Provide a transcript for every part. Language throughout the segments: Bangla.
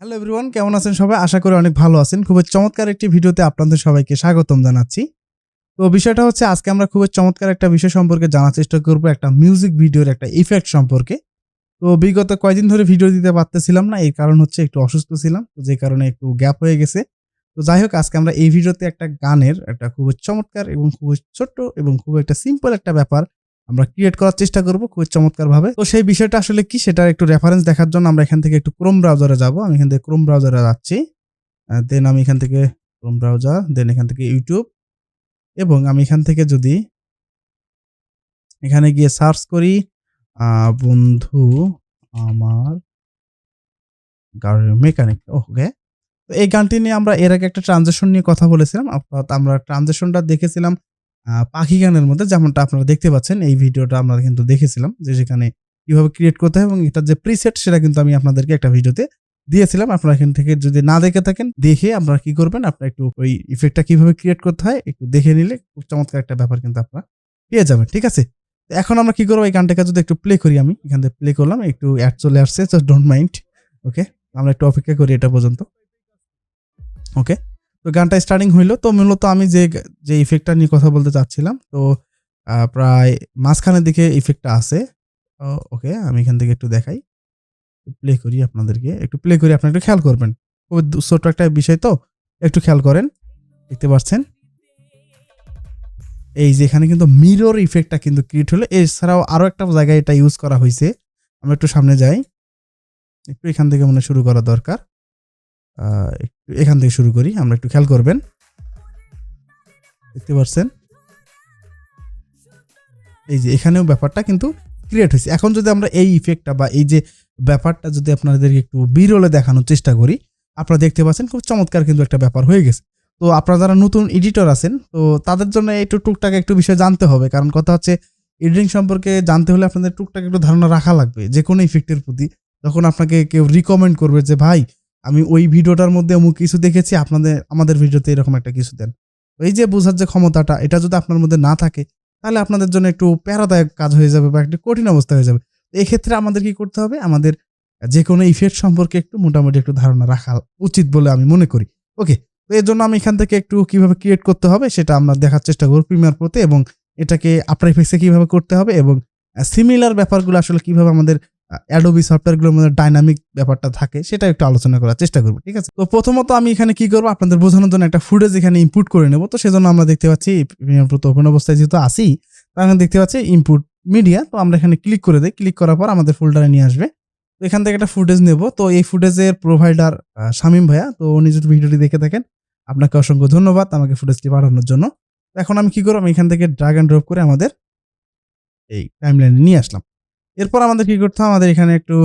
হ্যালো এভরিওয়ান কেমন আছেন সবাই? আশা করি অনেক ভালো আছেন। খুবই চমৎকার একটি ভিডিওতে আপনাদের সবাইকে স্বাগতম জানাচ্ছি। তো বিষয়টা হচ্ছে, আজকে আমরা খুবই চমৎকার একটা বিষয় সম্পর্কে জানার চেষ্টা করব, একটা মিউজিক ভিডিওর একটা ইফেক্ট সম্পর্কে। তো বিগত কয়দিন ধরে ভিডিও দিতে পারতেছিলাম না, এই কারণ হচ্ছে একটু অসুস্থ ছিলাম, তো যে কারণে একটু গ্যাপ হয়ে গেছে। তো যাই হোক, আজকে আমরা এই ভিডিওতে একটা গানের একটা খুবই চমৎকার এবং খুবই ছোট্ট এবং খুব একটা সিম্পল একটা ব্যাপার আমরা ক্রিয়েট করার চেষ্টা করব খুব চমৎকার ভাবে তো সেই বিষয়টা আসলে কি সেটা একটু রেফারেন্স দেখার জন্য আমরা এখান থেকে একটু ক্রোম ব্রাউজারে যাব। আমি এখান থেকে ক্রোম ব্রাউজারে যাচ্ছি। দেন আমি এখান থেকে ক্রোম ব্রাউজার দেন এখান থেকে ইউটিউব এবং আমি এখান থেকে যদি এখানে গিয়ে সার্চ করি বন্ধু আমার গাড়ির মেকানিক ওকে তো এই গানটি নিয়ে আমরা এর আগে একটা ট্রানজেকশন নিয়ে কথা বলেছিলাম। অর্থাৎ আমরা ট্রানজেকশনটা দেখেছিলাম পাখি গানের মধ্যে যেমনটা আপনারা দেখতে পাচ্ছেন, এই ভিডিওটা আমরা কিন্তু দেখেছিলাম যে সেখানে কীভাবে ক্রিয়েট করতে হয় এবং এটার যে প্রিসেট সেটা কিন্তু আমি আপনাদেরকে একটা ভিডিওতে দিয়েছিলাম। আপনারা এখান থেকে যদি না দেখে থাকেন, দেখে আপনারা কি করবেন? আপনারা একটু ওই ইফেক্টটা কীভাবে ক্রিয়েট করতে হয় একটু দেখে নিলে খুব চমৎকার একটা ব্যাপার কিন্তু আপনারা পেয়ে যাবেন, ঠিক আছে? এখন আমরা কি করব? এই গানটাকে যদি একটু প্লে করি আমি, এখান থেকে প্লে করলাম, একটু অ্যাড চলে আসছে জাস্ট ডোন্ট মাইন্ড ওকে আমরা একটু অপেক্ষা করি এটা পর্যন্ত ওকে তো গানটা স্টার্টিং হইল। তো মূলত আমি যে যে ইফেক্টটা নিয়ে কথা বলতে চাচ্ছিলাম, তো প্রায় মাঝখানের দিকে ইফেক্টটা আছে। ওকে, আমি এখান থেকে একটু দেখাই। প্লে করি আপনাদেরকে। একটু প্লে করি, আপনারা একটু খেয়াল করবেন। খুব ছোট্ট একটা বিষয় তো, একটু খেয়াল করেন। দেখতে পাচ্ছেন? এই যে এখানে কিন্তু মিরর ইফেক্টটা কিন্তু ক্রিয়েট হলো। এছাড়াও আরও একটা জায়গায় এটা ইউজ করা হয়েছে আমরা একটু সামনে যাই। একটু এখান থেকে মনে শুরু করা দরকার। এখান থেকে শুরু করি, আমরা একটু খেয়াল করবেন। দেখতে পাচ্ছেন? এই যে এখানেও ব্যাপারটা কিন্তু ক্রিয়েট হয়েছে। এখন যদি আমরা এই ইফেক্টটা বা এই যে ব্যাপারটা যদি আপনাদেরকে একটু বিরলে দেখানোর চেষ্টা করি, আপনারা দেখতে পাচ্ছেন খুব চমৎকার কিন্তু একটা ব্যাপার হয়ে গেছে। তো আপনারা যারা নতুন এডিটর আছেন, তো তাদের জন্য একটু টুকটাক একটু বিষয় জানতে হবে। কারণ কথা হচ্ছে এডিটিং সম্পর্কে জানতে হলে আপনাদের টুকটাক একটু ধারণা রাখা লাগবে যে কোনো ইফেক্টের প্রতি। যখন আপনাকে কেউ রিকমেন্ড করবে যে, ভাই আমি ওই ভিডিওটার মধ্যে অমুক কিছু দেখেছি, আপনাদের, আমাদের ভিডিওতে এরকম একটা কিছু দেন। এই যে বোঝার যে ক্ষমতাটা, এটা যদি আপনার মধ্যে না থাকে, তাহলে আপনাদের জন্য একটু প্যারাদায়ক কাজ হয়ে যাবে বা একটু কঠিন অবস্থা হয়ে যাবে। এক্ষেত্রে আমাদের কি করতে হবে? আমাদের যে কোনো ইফেক্ট সম্পর্কে একটু মোটামুটি একটু ধারণা রাখা উচিত বলে আমি মনে করি। ওকে তো এর জন্য আমি এখান থেকে একটু কীভাবে ক্রিয়েট করতে হবে, সেটা আমরা দেখার চেষ্টা করব প্রিমিয়ার প্রোতে এবং এটাকে আফটার ইফেক্টসে কীভাবে করতে হবে এবং সিমিলার ব্যাপারগুলো আসলে কীভাবে আমাদের অ্যাডোবি সফটওয়্যারগুলোর মধ্যে ডাইনামিক ব্যাপারটা থাকে, সেটা একটু আলোচনা করার চেষ্টা করব, ঠিক আছে? তো প্রথমত আমি এখানে কি করব? আপনাদের বোঝানোর জন্য একটা ফুটেজ এখানে ইনপুট করে নেব। তো সেজন্য আমরা দেখতে পাচ্ছি ওপেন অবস্থায় যেহেতু আসি তাহলে দেখতে পাচ্ছি ইনপুট মিডিয়া তো আমরা এখানে ক্লিক করে দিই। ক্লিক করার পর আমাদের ফোল্ডারে নিয়ে আসবে। তো এখান থেকে একটা ফুটেজ নেব। তো এই ফুটেজের প্রোভাইডার শামিম ভাইয়া, তো উনি যদি ভিডিওটি দেখে থাকেন, আপনাকে অসংখ্য ধন্যবাদ আমাকে ফুটেজটি পাঠানোর জন্য। এখন আমি কি করব? আমি এখান থেকে ড্রাগ অ্যান্ড ড্রপ করে আমাদের এই টাইমলাইনে নিয়ে আসলাম। এরপর আমাদের কি করতে হবে? আমাদের এখানে একটু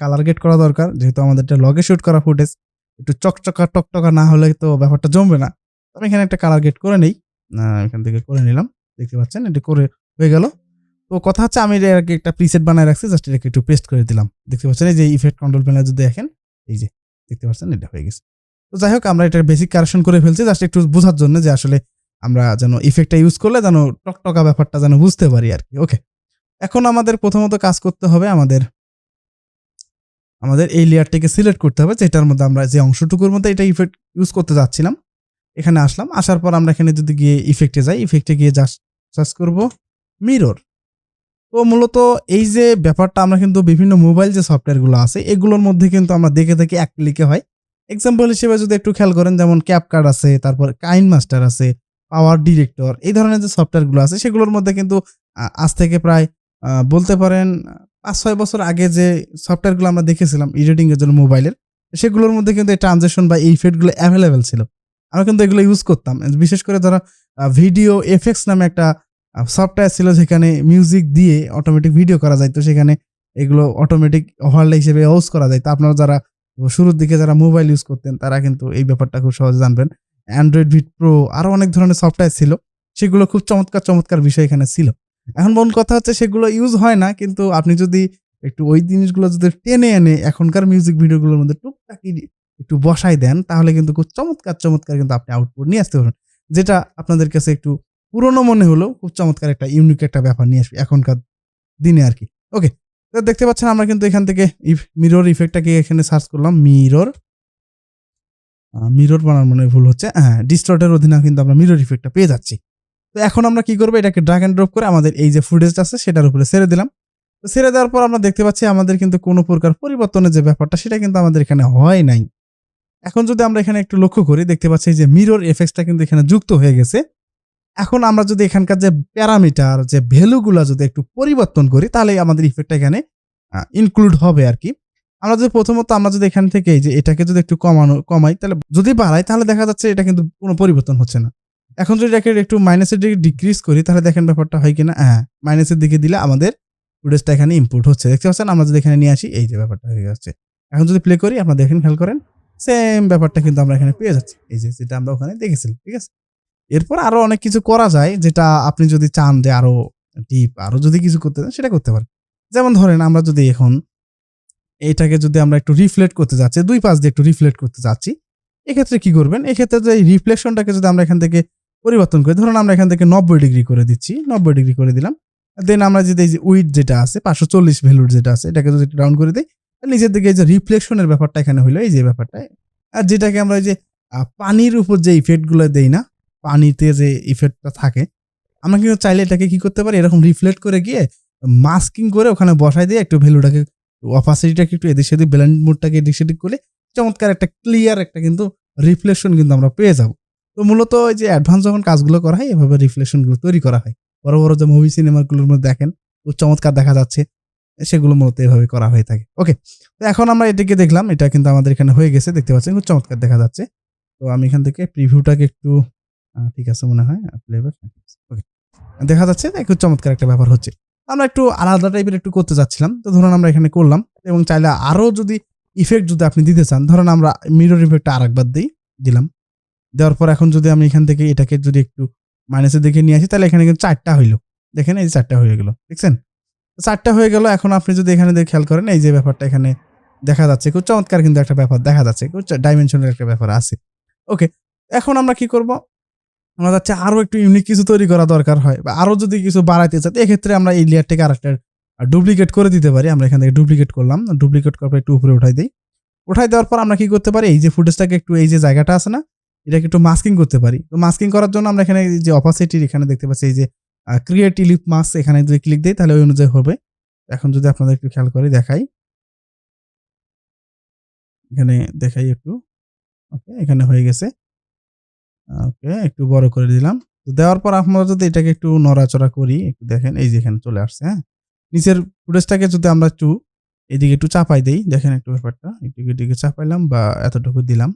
কালার গেট করা দরকার। যেহেতু আমাদের এটা লগে শ্যুট করা ফুটেজ একটু চকচকা, টকটকা না হলে তো ব্যাপারটা জমবে না। আমি এখানে একটা কালার গেট করে নেই। এখান থেকে করে নিলাম। দেখতে পাচ্ছেন, এটা করে হয়ে গেল। তো কথা হচ্ছে আমি আগে একটা প্রিসেট বানায় রাখছি জাস্ট এটাকে একটু পেস্ট করে দিলাম। দেখতে পাচ্ছেন, এই যে ইফেক্ট কন্ট্রোল প্যানেল যদি দেখেন, এই যে দেখতে পাচ্ছেন, এটা হয়ে গেছে। তো যাই হোক, আমরা এটা বেসিক কারেকশন করে ফেলছি জাস্ট একটু বোঝার জন্য যে আসলে আমরা যেন ইফেক্টটা ইউজ করলে যেন টকটকা ব্যাপারটা যেন বুঝতে পারি আর কি। ওকে এখন আমাদের প্রথমত কাজ করতে হবে আমাদের আমাদের এই লেয়ারটিকে সিলেক্ট করতে হবে, যেটার মধ্যে আমরা যে অংশটুকুর মধ্যে এটা ইফেক্ট ইউজ করতে যাচ্ছিলাম। এখানে আসলাম, আসার পর আমরা এখানে যদি গিয়ে ইফেক্টে যাই ইফেক্টে গিয়ে সার্চ করব মিরর তো মূলত এই যে ব্যাপারটা আমরা কিন্তু বিভিন্ন মোবাইল যে সফটওয়্যারগুলো আছে, এগুলোর মধ্যে কিন্তু আমরা দেখে থাকি এক ক্লিকে হয়। এক্সাম্পল হিসেবে যদি একটু খেয়াল করেন, যেমন ক্যাপকার্ড আছে, তারপর কাইন মাস্টার আছে পাওয়ার ডিরেক্টর এই ধরনের যে সফটওয়্যারগুলো আছে, সেগুলোর মধ্যে কিন্তু আজ থেকে প্রায় বলতে পারেন, পাঁচ ছয় বছর আগে যে সফটওয়্যারগুলো আমরা দেখেছিলাম এডিটিংয়ের জন্য মোবাইলের সেগুলোর মধ্যে কিন্তু এই ট্রানজেকশন বা এই ইফেক্টগুলো অ্যাভেলেবেল ছিল। আমরা কিন্তু এগুলো ইউজ করতাম। বিশেষ করে ধরো ভিডিও এফেক্টস নামে একটা সফটওয়্যার ছিল যেখানে মিউজিক দিয়ে অটোমেটিক ভিডিও করা যায় তো সেখানে এগুলো অটোমেটিক ওভারলে হিসেবে ইউজ করা যায় তো আপনারা যারা শুরুর দিকে যারা মোবাইল ইউজ করতেন, তারা কিন্তু এই ব্যাপারটা খুব সহজে জানবেন। অ্যান্ড্রয়েড ভিট প্রো আরও অনেক ধরনের সফটওয়্যার ছিল, সেগুলো খুব চমৎকার চমৎকার বিষয় এখানে ছিল। এখন মন কথা হচ্ছে সেগুলো ইউজ হয় না, কিন্তু আপনি যদি একটু ওই জিনিসগুলো যদি টেনে এনে এখনকার মিউজিক ভিডিওগুলোর মধ্যে টুকটাকি একটু বসাই দেন, তাহলে কিন্তু খুব চমৎকার চমৎকার কিন্তু আপনি আউটপুট নিয়ে আসতে পারবেন। যেটা আপনাদের কাছে একটু পুরনো মনে হলেও খুব চমৎকার একটা ইউনিক একটা ব্যাপার নিয়ে আসবে এখনকার দিনে আর কি। ওকে তো দেখতে পাচ্ছেন আমরা কিন্তু এখান থেকে মিরর ইফেক্টটাকে এখানে সার্চ করলাম মিরর মিরর বানার মনে ভুল হচ্ছে। হ্যাঁ ডিস্টর্টের অধীনে কিন্তু আমরা মিরর ইফেক্টটা পেয়ে যাচ্ছি। তো এখন আমরা কি করব? এটাকে ড্রাগ অ্যান্ড ড্রপ করে আমাদের এই যে ফুটেজটা আছে, সেটার উপরে ছেড়ে দিলাম। তো ছেড়ে দেওয়ার পর আমরা দেখতে পাচ্ছি আমাদের কিন্তু কোনো প্রকার পরিবর্তনের যে ব্যাপারটা, সেটা কিন্তু আমাদের এখানে হয় নাই। এখন যদি আমরা এখানে একটু লক্ষ্য করি, দেখতে পাচ্ছি যে মিরর এফেক্টটা কিন্তু এখানে যুক্ত হয়ে গেছে। এখন আমরা যদি এখানকার যে প্যারামিটার, যে ভ্যালুগুলো যদি একটু পরিবর্তন করি, তাহলে আমাদের ইফেক্টটা এখানে ইনক্লুড হবে আর কি। আমরা যদি প্রথমত, আমরা যদি এখান থেকে যে এটাকে যদি একটু কমানো, কমাই, তাহলে যদি বাড়াই, তাহলে দেখা যাচ্ছে এটা কিন্তু কোনো পরিবর্তন হচ্ছে না। এখন যদি এটাকে একটু মাইনাসের দিকে ডিক্রিজ করি, তাহলে দেখেন ব্যাপারটা হয় কিনা? হ্যাঁ মাইনাসের দিকে দিলে আমাদের ফুটেজটা এখানে ইম্পোর্ট হচ্ছে। দেখতে পাচ্ছেন? আমরা যদি এখানে নিয়ে আসি, এই যে ব্যাপারটা হয়ে যাচ্ছে। এখন যদি প্লে করি, আপনারা দেখেন, খেয়াল করেন সেম ব্যাপারটা কিন্তু আমরা এখানে পেয়ে যাচ্ছি। এই যে যেটা আমরা ওখানে দেখেছিলাম, ঠিক আছে? এরপর আরও অনেক কিছু করা যায়, যেটা আপনি যদি চান যে আরও ডিপ আরও যদি কিছু করতে চান, সেটা করতে পারেন। যেমন ধরেন, আমরা যদি এখন এটাকে যদি আমরা একটু রিফ্লেক্ট করতে যাচ্ছি, দুই পাশ দিয়ে একটু রিফ্লেক্ট করতে যাচ্ছি, এক্ষেত্রে কি করবেন? এক্ষেত্রে যে রিফ্লেকশনটাকে যদি আমরা এখান থেকে পরিবর্তন করে, ধরুন আমরা এখান থেকে নব্বই ডিগ্রি করে দিচ্ছি, নব্বই ডিগ্রি করে দিলাম। দেন আমরা যদি এই যে উইথ যেটা আছে, পাঁচশো চল্লিশ ভ্যালুর যেটা আছে, এটাকে যদি ডাউন করে দিই নিচের দিকে যে রিফ্লেকশনের ব্যাপারটা এখানে হইল, এই যে ব্যাপারটা। আর যেটাকে আমরা এই যে পানির উপর যে ইফেক্টগুলো দেই না, পানিতে যে ইফেক্টটা থাকে, আমরা কিন্তু চাইলে এটাকে কি করতে পারি, এরকম রিফ্লেক্ট করে গিয়ে মাস্কিং করে ওখানে বসাই দিয়ে একটু ভ্যালুটাকে অপাসিটিটাকে একটু এদিক সেদিক ব্যালেন্স মোডটাকে এদিক সেদিক করলে চমৎকার একটা ক্লিয়ার একটা কিন্তু রিফ্লেকশন কিন্তু আমরা পেয়ে যাব। তো মূলত ওই যে অ্যাডভান্স যখন কাজগুলো করা হয়, এভাবে রিফ্লেকশনগুলো তৈরি করা হয়। বড় বড় যে মুভি সিনেমাগুলোর মধ্যে দেখেন তো চমৎকার দেখা যাচ্ছে, সেগুলো মূলত এভাবে করা হয়ে থাকে। ওকে তো এখন আমরা এটাকে দেখলাম, এটা কিন্তু আমাদের এখানে হয়ে গেছে, দেখতে পাচ্ছেন, খুব চমৎকার দেখা যাচ্ছে। তো আমি এখান থেকে প্রিভিউটাকে একটু ঠিক আছে মনে হয় প্লেব্যাক ওকে দেখা যাচ্ছে খুব চমৎকার একটা ব্যাপার হচ্ছে। আমরা একটু আলাদা টাইপের একটু করতে যাচ্ছিলাম তো ধরুন আমরা এখানে করলাম, এবং চাইলে আরও যদি ইফেক্ট যদি আপনি দিতে চান, ধরুন আমরা মিরর ইফেক্টটা আরেকবার দিই, দিলাম। দেওয়ার পর এখন যদি আমি এখান থেকে এটাকে যদি একটু মাইনাসের দিকে নিয়ে আসি, তাহলে এখানে কিন্তু চারটা হইল। দেখেন এই চারটা হয়ে গেল, দেখছেন? চারটা হয়ে গেল, এখন আপনি যদি এখানে দেখে খেয়াল করেন, এই যে ব্যাপারটা এখানে দেখা যাচ্ছে, খুব চমৎকার কিন্তু একটা ব্যাপার দেখা যাচ্ছে, খুব ডাইমেনশনের একটা ব্যাপার আছে। ওকে এখন আমরা কি করব? আমরা যাচ্ছে আরও একটু ইউনিক কিছু তৈরি করা দরকার হয়, বা আরও যদি কিছু বাড়াইতে চাই এক্ষেত্রে আমরা এই লেয়ারটাকে আরেকটা ডুপ্লিকেট করে দিতে পারি। আমরা এখান থেকে ডুপ্লিকেট করলাম ডুপ্লিকেট করার পর একটু উপরে উঠাই দিই। উঠাই দেওয়ার পর আমরা কি করতে পারি? এই যে ফুটেজটাকে একটু, এই যে জায়গাটা আছে না এটাকে একটু মাস্কিং করতে পারি। তো মাস্কিং করার জন্য আমরা এখানে যে অপাসিটির এখানে দেখতে পাচ্ছি, এই যে ক্রিয়েট ইলিপ মাস্ক এখানে যদি ক্লিক দিই, তাহলে ওই অনুযায়ী হবে। এখন যদি আপনাদের একটু খেয়াল করে দেখাই। এখানে দেখাই একটু। ওকে, এখানে হয়ে গেছে। ওকে, একটু বড় করে দিলাম। তো দেওয়ার পর আমরা যদি এটাকে একটু নড়াচড়া করি, একটু দেখেন, এই যে এখানে চলে আসছে হ্যাঁ? নিচের ফুটেজটাকে যদি আমরা একটু, এদিকে একটু চাপাই দিই, দেখেন একটু ব্যাপারটা, একটু এদিকে চাপাইলাম বা এতটুকু দিলাম।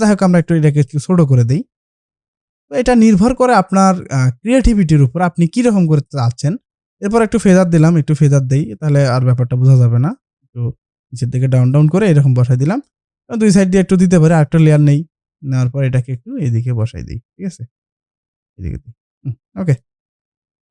যাই হোক আমরা একটু এটাকে একটু ছোট করে দিই। তো এটা নির্ভর করে আপনার ক্রিয়েটিভিটির উপর আপনি কি রকম করতে চাচ্ছেন। এরপর একটু ফেদার দিলাম, একটু ফেদার দিই, তাহলে আর ব্যাপারটা বোঝা যাবে না। একটু নিচের দিকে ডাউন ডাউন করে এরকম বসাই দিলাম। দুই সাইড দিয়ে একটু দিতে পারি, আরেকটা লেয়ার নেই। নেওয়ার পর এটাকে একটু এদিকে বসাই দিই, ঠিক আছে? এদিকে দিই ওকে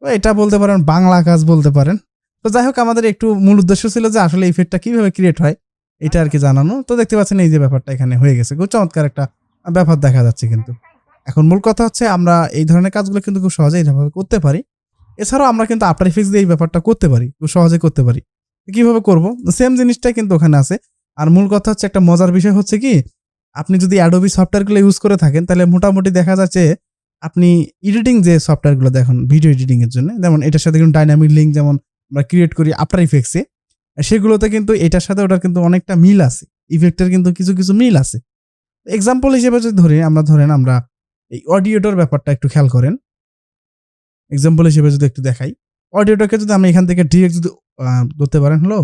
তো এটা বলতে পারেন, বাংলা কাজ বলতে পারেন। তো যাই হোক আমাদের একটু মূল উদ্দেশ্য ছিল যে আসলে ইফেক্টটা কীভাবে ক্রিয়েট হয়। এটা আর কি জানানো। তো দেখতে পাচ্ছেন এই যে ব্যাপারটা এখানে হয়ে গেছে। খুব চমৎকার একটা ব্যাপার দেখা যাচ্ছে কিন্তু। এখন মূল কথা হচ্ছে আমরা এই ধরনের কাজগুলো কিন্তু খুব সহজেই এইভাবে করতে পারি। এছাড়াও আমরা কিন্তু আফটার ইফেক্টস দিয়ে এই ব্যাপারটা করতে পারি, খুব সহজে করতে পারি। কীভাবে করব? সেম জিনিসটাই কিন্তু ওখানে আছে। আর মূল কথা হচ্ছে একটা মজার বিষয় হচ্ছে কি, আপনি যদি অ্যাডোবি সফটওয়্যারগুলো ইউজ করে থাকেন, তাহলে মোটামুটি দেখা যাচ্ছে আপনি এডিটিং যে সফটওয়্যারগুলো দেখুন ভিডিও এডিটিংয়ের জন্য, যেমন এটার সাথে কিন্তু ডাইনামিক লিঙ্ক যেমন আমরা ক্রিয়েট করি আফটার ইফেক্টসে সেগুলোতে কিন্তু এটার সাথে ওটার কিন্তু অনেকটা মিল আছে। ইফেক্টের কিন্তু কিছু কিছু মিল আছে। এক্সাম্পল হিসেবে যদি ধরি, আমরা ধরেন আমরা এই অডিওটার ব্যাপারটা একটু খেয়াল করেন। এক্সাম্পল হিসেবে যদি একটু দেখাই অডিওটাকে যদি আমি এখান থেকে ডিরেক্ট যদি ধরতে পারেন হলো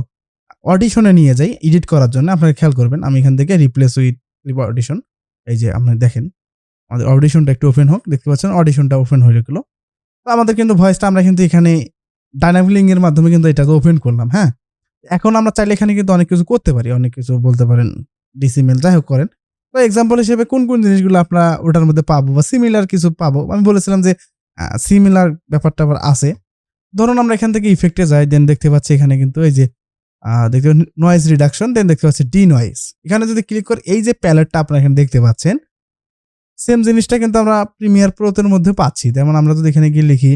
অডিশনে নিয়ে যাই এডিট করার জন্য আপনারা খেয়াল করবেন, আমি এখান থেকে রিপ্লেস উইথ অডিশন এই যে আপনি দেখেন, আমাদের অডিশনটা একটু ওপেন হোক, দেখতে পাচ্ছেন অডিশনটা ওপেন হয়ে গেলো। তো আমাদের কিন্তু ভয়েসটা আমরা কিন্তু এখানে এর মাধ্যমে কিন্তু এটাকে ওপেন করলাম হ্যাঁ? এখন আমরা চাইলে এখানে কিন্তু অনেক কিছু করতে পারি, অনেক কিছু বলতে পারেন ডিসিমেল যাই হোক করেন। তো এক্সাম্পল হিসেবে কোন কোন জিনিসগুলো আমরা ওটার মধ্যে পাবো বা সিমিলার কিছু পাবো? আমি বলেছিলাম যে সিমিলার ব্যাপারটা আবার আছে। ধরুন আমরা এখান থেকে ইফেক্টে যাই দেন দেখতে পাচ্ছি এখানে কিন্তু এই যে দেখতে নয়েজ রিডাকশন দেন দেখতে পাচ্ছি ডি নয়েজ এখানে যদি ক্লিক করে, এই যে প্যালেটটা আপনারা এখানে দেখতে পাচ্ছেন সেম জিনিসটা কিন্তু আমরা প্রিমিয়ার প্রোতের মধ্যে পাচ্ছি। যেমন আমরা যদি এখানে গিয়ে লিখি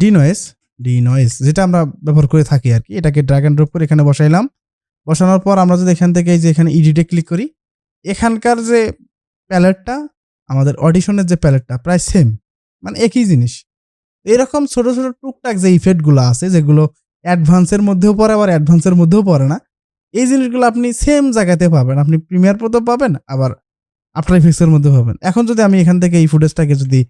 ডি নয়েজ ডি নয়েজ যেটা আমরা ব্যবহার করে থাকি আর কি। এটাকে ড্রাগ অ্যান্ড ড্রপ করে এখানে বসাইলাম। বসানোর পর আমরা যদি এখান থেকে যে এখানে ইডিটে ক্লিক করি, এখানকার যে প্যালেটটা আমাদের অডিশনের যে প্যালেটটা প্রায় সেম মানে একই জিনিস। এরকম ছোট ছোট টুকটাক যে ইফেক্টগুলো আছে, যেগুলো অ্যাডভান্সের মধ্যেও পড়ে, আবার অ্যাডভান্সের মধ্যেও পড়ে না, এই জিনিসগুলো আপনি সেম জায়গাতে পাবেন। আপনি প্রিমিয়ার প্রতেও পাবেন, আবার আফটার ইফেক্টসের মধ্যে পাবেন। এখন যদি আমি এখান থেকে এই ফুটেজটাকে যদি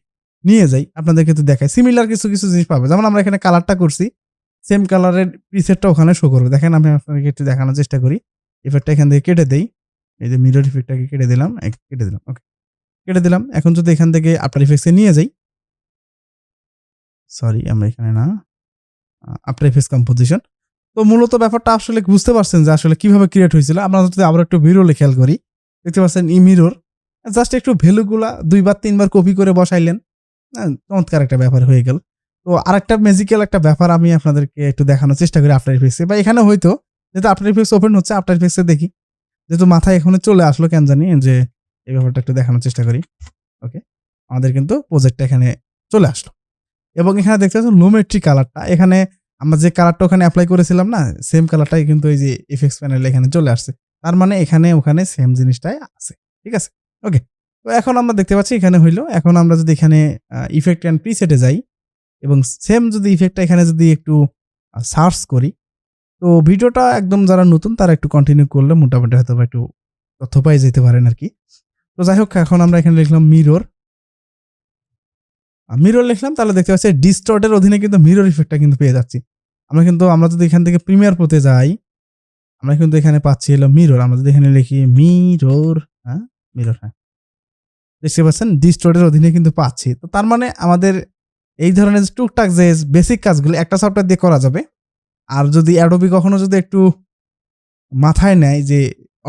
নিয়ে যাই, আপনাদেরকে তো দেখাই। সিমিলার কিছু কিছু জিনিস পাবে যেমন আমরা এখানে কালারটা করছি সেম কালারের প্রিসেটটা ওখানে শো করবে। দেখেন আমি আপনাকে একটু দেখানোর চেষ্টা করি। ইফেক্টটা এখান থেকে কেটে দেই। এই যে মিরর ইফেক্টটাকে কেটে দিলাম কেটে দিলাম ওকে কেটে দিলাম। এখন যদি এখান থেকে আফটার ইফেক্টসে নিয়ে যাই সরি আমরা এখানে না আফটার ইফেক্টস কম্পোজিশন তো মূলত ব্যাপারটা আসলে বুঝতে পারছেন যে আসলে কীভাবে ক্রিয়েট হয়েছিল। আমরা যদি আবার একটু মিররে খেয়াল করি, দেখতে পাচ্ছেন ই মিরর জাস্ট একটু ভ্যালুগুলা দুইবার, তিনবার কপি করে বসাইলেন। চমৎকার একটা ব্যাপার হয়ে গেল। তো আরেকটা ম্যাজিক্যাল একটা ব্যাপার আমি আপনাদেরকে একটু দেখানোর চেষ্টা করি আফটার ইফেক্টসে বা এখানে হয়তো, যেহেতু আফটার ইফেক্টস ওপেন হচ্ছে আফটার ইফেক্টসে দেখি। যেহেতু মাথায় এখানে চলে আসলো, কেন জানি, যে এই ব্যাপারটা একটু দেখানোর চেষ্টা করি। ওকে আমাদের কিন্তু প্রজেক্টটা এখানে চলে আসলো। এবং এখানে দেখতে পাচ্ছেন লোমেট্রি কালারটা এখানে আমরা যে কালারটা ওখানে অ্যাপ্লাই করেছিলাম না সেম কালারটাই কিন্তু এই যে ইফেক্টস প্যানেল এখানে চলে আসছে। তার মানে এখানে, ওখানে সেম জিনিসটাই আছে। ঠিক আছে? ওকে তো এখন আমরা দেখতে পাচ্ছি এখানে হইল, এখন আমরা যদি এখানে ইফেক্ট অ্যান্ড প্রিসেটে যাই, এবং সেম যদি ইফেক্টটা এখানে যদি একটু সার্চ করি, তো ভিডিওটা একদম যারা নতুন তারা একটু কন্টিনিউ করলে মোটামুটি হয়তো একটু তথ্য পাই যেতে পারেন আর কি। তো যাই হোক, এখন আমরা এখানে লিখলাম মিরর মিরর লিখলাম, তাহলে দেখতে পাচ্ছি ডিস্টর্টের অধীনে কিন্তু মিরর ইফেক্টটা কিন্তু পেয়ে যাচ্ছি। আমরা কিন্তু, আমরা যদি এখান থেকে প্রিমিয়ার প্রতে যাই, আমরা কিন্তু এখানে পাচ্ছি হলো মিরর আমরা যদি এখানে লিখি মিরর হ্যাঁ? মিরর হ্যাঁ। দেখতে পাচ্ছেন ডিস্টর্টের অধীনে কিন্তু পাচ্ছি। তো তার মানে আমাদের এই ধরনের টুকটাক যে বেসিক কাজগুলো, একটা সফটওয়্যার দিয়ে করা যাবে। আর যদি অ্যাডোবি কখনো যদি একটু মাথায় নেয় যে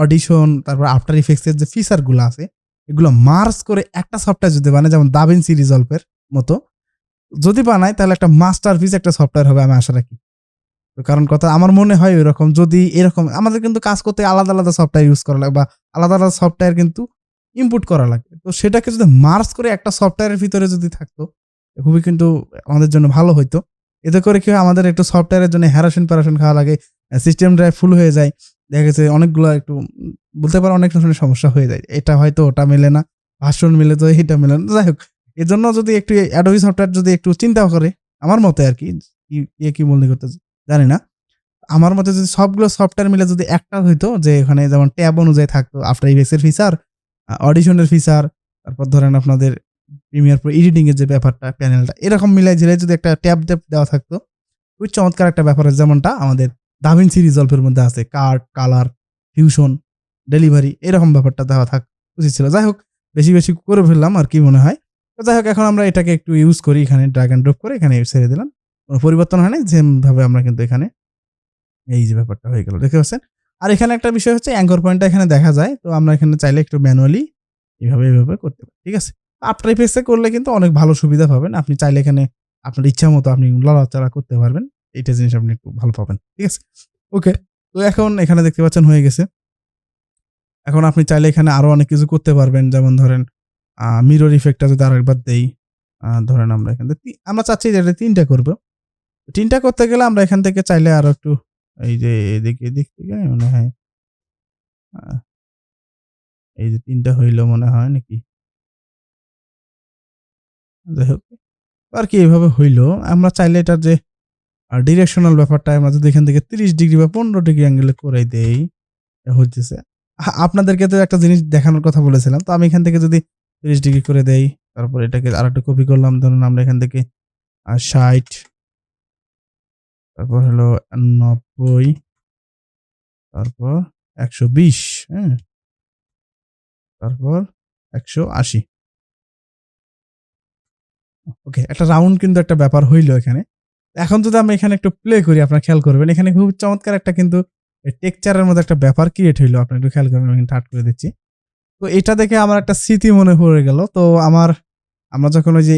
অডিশন তারপর আফটার ইফেক্টসের যে ফিচারগুলো আছে, এগুলো মার্চ করে একটা সফটওয়্যার যদি বানায়, যেমন দাবিন সিরিজ অল্পের মতো, যদি বানায়, তাহলে একটা মাস্টার পিস একটা সফটওয়্যার হবে আমি আশা রাখি। তো কারণ কথা, আমার মনে হয় এরকম যদি এরকম, আমাদের কিন্তু কাজ করতে আলাদা আলাদা সফটওয়্যার ইউজ করা লাগে বা আলাদা আলাদা সফটওয়্যার কিন্তু ইনপুট করা লাগে। তো সেটাকে যদি মার্চ করে একটা সফটওয়্যারের ভিতরে যদি থাকতো খুবই কিন্তু আমাদের জন্য ভালো হইতো। এতে করে কি হয়, আমাদের একটু সফটওয়্যারের জন্য হ্যারাসন প্যারাসন খাওয়া লাগে সিস্টেম ড্রাইভ ফুল হয়ে যায়। দেখা গেছে অনেকগুলো একটু, বলতে পারো অনেক ধরনের সমস্যা হয়ে যায়। এটা হয়তো ওটা মেলে না ভাষণ মিলে তো এটা মেলে না। যাই হোক এর জন্য যদি একটু অ্যাডোবি সফটওয়্যার যদি একটু চিন্তা করে, আমার মতে আর কি, কি- কে মনে করতে জানি না। আমার মতে যদি সবগুলো সফটওয়্যার মিলে যদি একটা হইতো, যে এখানে যেমন ট্যাব অনুযায়ী থাকতো আফটার ইফেক্টসের ফিচার অডিশনের ফিচার তারপর ধরেন আপনাদের প্রিমিয়ার প্রো এডিটিংয়ের যে ব্যাপারটা প্যানেলটা এরকম মিলাই ঝিলাই যদি একটা ট্যাব ট্যাব দেওয়া থাকতো, খুবই চমৎকার একটা ব্যাপার যেমনটা আমাদের দাভিন সিরিজ অল্পের মধ্যে আছে কার্ড কালার ফিউশন ডেলিভারি এরকম ব্যাপারটা দেওয়া থাক, উচিত ছিল। যাই হোক, বেশি বেশি করে ফেললাম, আর কি মনে হয়। তো যাই হোক, এখন আমরা এটাকে একটু ইউজ করি, এখানে ড্রাগ অ্যান্ড ড্রপ করে, এখানে ছেড়ে দিলাম। কোনো পরিবর্তন হয় না যেভাবে আমরা কিন্তু এখানে এই যে ব্যাপারটা হয়ে গেল। দেখতে পাচ্ছেন? আর এখানে একটা বিষয় হচ্ছে অ্যাঙ্কর পয়েন্টটা এখানে দেখা যায়, তো আমরা এখানে চাইলে একটু ম্যানুয়ালি এইভাবে এইভাবে করতে পারি, ঠিক আছে? আফটার ইফেক্টসে করলে কিন্তু অনেক ভালো সুবিধা পাবেন, আপনি চাইলে এখানে আপনার ইচ্ছা মতো আপনি লড়াচড়া করতে পারবেন, এইটা জিনিস আপনি একটু ভালো পাবেন, ঠিক আছে? ওকে তো এখন এখানে দেখতে পাচ্ছেন হয়ে গেছে। এখন আপনি চাইলে এখানে আরও অনেক কিছু করতে পারবেন, যেমন ধরেন মিরর ইফেক্টটা যদি আরেকবার দেই ধরেন আমরা এখান থেকে আমরা চাচ্ছি যে এটা তিনটা করব। তিনটা করতে গেলে আমরা এখান থেকে চাইলে আরও একটু এই যে এদিকে এদিক থেকে মনে হয় এই যে তিনটা হইল মনে হয় নাকি? যাই হোক, আর কি এইভাবে হইল। আমরা চাইলে এটা যে ডিরেকশনাল ব্যাপারটা আমরা যদি এখান থেকে তিরিশ ডিগ্রি বা পনেরো ডিগ্রি অ্যাঙ্গেলে করে দেই হচ্ছে আপনাদেরকে তো একটা জিনিস দেখানোর কথা বলেছিলাম, তো আমি এখান থেকে যদি তিরিশ ডিগ্রি করে দেই, তারপর এটাকে আর একটা কপি করলাম, ধরুন আমরা এখান থেকে ষাট তারপর হলো নব্বই, তারপর একশো বিশ হ্যাঁ। তারপর একশো আশি। ওকে, একটা রাউন্ড কিন্তু একটা ব্যাপার হইল এখানে। এখন যদি আমি এখানে একটু প্লে করি, আপনার খেয়াল করবেন, এখানে খুব চমৎকার একটা কিন্তু টেকচারের মধ্যে একটা ব্যাপার ক্রিয়েট হইল। আপনি একটু খেয়াল করবেন টাট করে দিচ্ছি। তো এটা দেখে আমার একটা স্মৃতি মনে পড়ে গেল। তো আমার, আমরা যখন ওই যে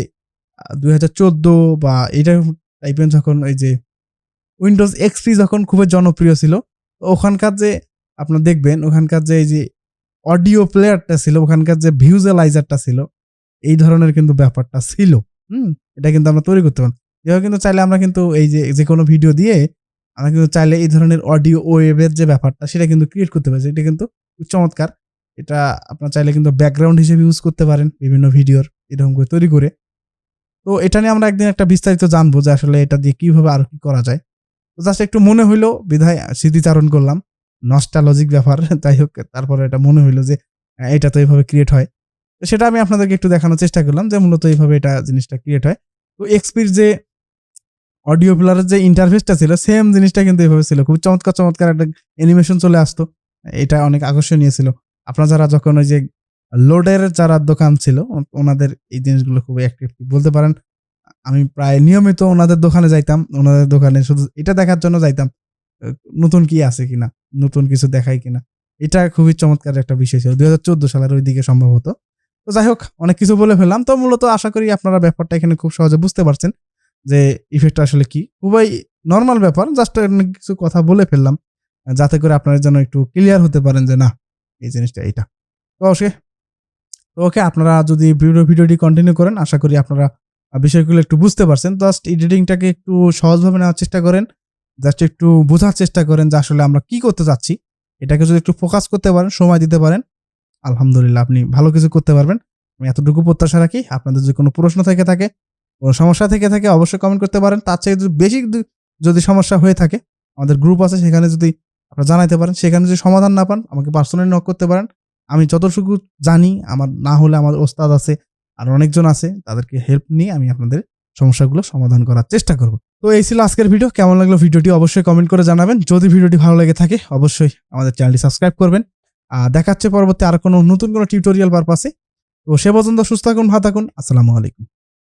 দুই হাজার চোদ্দ বা এটা টাইপের যখন ওই যে উইন্ডোজ এক্সপি যখন খুবই জনপ্রিয় ছিল, ওখানকার যে, আপনার দেখবেন, ওখানকার যে, এই যে অডিও প্লেয়ারটা ছিল, ওখানকার যে ভিউজালাইজারটা ছিল, এই ধরনের কিন্তু ব্যাপারটা ছিল। হুম, এটা কিন্তু আমরা তৈরি করতে পারি এভাবে কিন্তু চাইলে আমরা কিন্তু এই যে যে কোনো ভিডিও দিয়ে আমরা কিন্তু চাইলে এই ধরনের অডিও ওয়েবের যে ব্যাপারটা, সেটা কিন্তু ক্রিয়েট করতে পারছি এটা কিন্তু চমৎকার। এটা আপনার চাইলে কিন্তু ব্যাকগ্রাউন্ড হিসেবে ইউজ করতে পারেন বিভিন্ন ভিডিওর এরকম করে তৈরি করে। তো এটা নিয়ে আমরা একদিন একটা বিস্তারিত জানব যে আসলে এটা দিয়ে কীভাবে আরও কি করা যায়। জাস্ট একটু মনে হইল, বিধায় স্মৃতিচারণ করলাম। নস্টালজিক ব্যাপার যাই হোক, তারপরে এটা মনে হইল যে এটা তো এইভাবে ক্রিয়েট হয়। তো সেটা আমি আপনাদেরকে একটু দেখানোর চেষ্টা করলাম যে, মূলত এইভাবে এটা জিনিসটা ক্রিয়েট হয়। তো এক্সপির যে অডিও প্লেয়ারের যে ইন্টারফেসটা ছিল সেম জিনিসটা কিন্তু এইভাবে ছিল। খুব চমৎকার চমৎকার একটা অ্যানিমেশন চলে আসতো। এটা অনেক আকর্ষণীয় ছিল। আপনারা যারা যখন ওই যে লোডের যারা দোকান ছিল, ওনাদের এই জিনিসগুলো খুবই অ্যাক্টিভ বলতে পারেন। আমি প্রায় নিয়মিত ওনাদের দোকানে যাইতাম, ওনাদের দোকানে শুধু এটা দেখার জন্য যাইতাম নতুন কি আছে কিনা, নতুন কিছু দেখায় কিনা। এটা খুবই চমৎকার একটা বিষয় ছিল দুই হাজার চোদ্দ সালের ওই দিকে সম্ভবত তো যাই হোক, অনেক কিছু বলে ফেললাম। তো মূলত আশা করি আপনারা ব্যাপারটা এখানে খুব সহজে বুঝতে পারছেন যে ইফেক্টটা আসলে কি। খুবই নর্মাল ব্যাপার জাস্ট কিছু কথা বলে ফেললাম, যাতে করে আপনারা যেন একটু ক্লিয়ার হতে পারেন যে না, এই জিনিসটা এইটা। তো ওকে তো ওকে আপনারা যদি ভিডিও ভিডিওটি কন্টিনিউ করেন, আশা করি আপনারা বিষয়গুলো একটু বুঝতে পারছেন। জাস্ট এডিটিংটাকে একটু সহজভাবে নেওয়ার চেষ্টা করেন। জাস্ট একটু বোঝার চেষ্টা করেন যে আসলে আমরা কি করতে চাচ্ছি। এটাকে যদি একটু ফোকাস করতে পারেন, সময় দিতে পারেন, আলহামদুলিল্লাহ আপনি ভালো কিছু করতে পারবেন। আমি এতটুকু প্রত্যাশা রাখি, আপনাদের যদি কোনো প্রশ্ন থেকে থাকে, কোনো সমস্যা থেকে থাকে, অবশ্যই কমেন্ট করতে পারেন। তার চেয়ে যদি বেশি যদি- সমস্যা হয়ে থাকে, আমাদের গ্রুপ আছে, সেখানে যদি আপনারা জানাইতে পারেন, সেখানে যদি সমাধান না পান, আমাকে পার্সোনালি নক করতে পারেন। আমি যতটুকু জানি, আমার না হলে আমার ওস্তাদ আছে আর অনেকজন আছে, তাদেরকে হেল্প নিয়ে আমি আপনাদের সমস্যাগুলো সমাধান করার চেষ্টা করব। তো এই ছিল আজকের ভিডিও কেমন লাগল ভিডিওটি অবশ্যই কমেন্ট করে জানাবেন। যদি ভিডিওটি ভালো লেগে থাকে, অবশ্যই আমাদের চ্যানেলটি সাবস্ক্রাইব করবেন। আর দেখাচ্ছে পরবর্তী আর কোনো নতুন কোনো টিউটোরিয়াল পারপাসে তো সে পর্যন্ত সুস্থ থাকুন, ভালো থাকুন, আসসালামু আলাইকুম।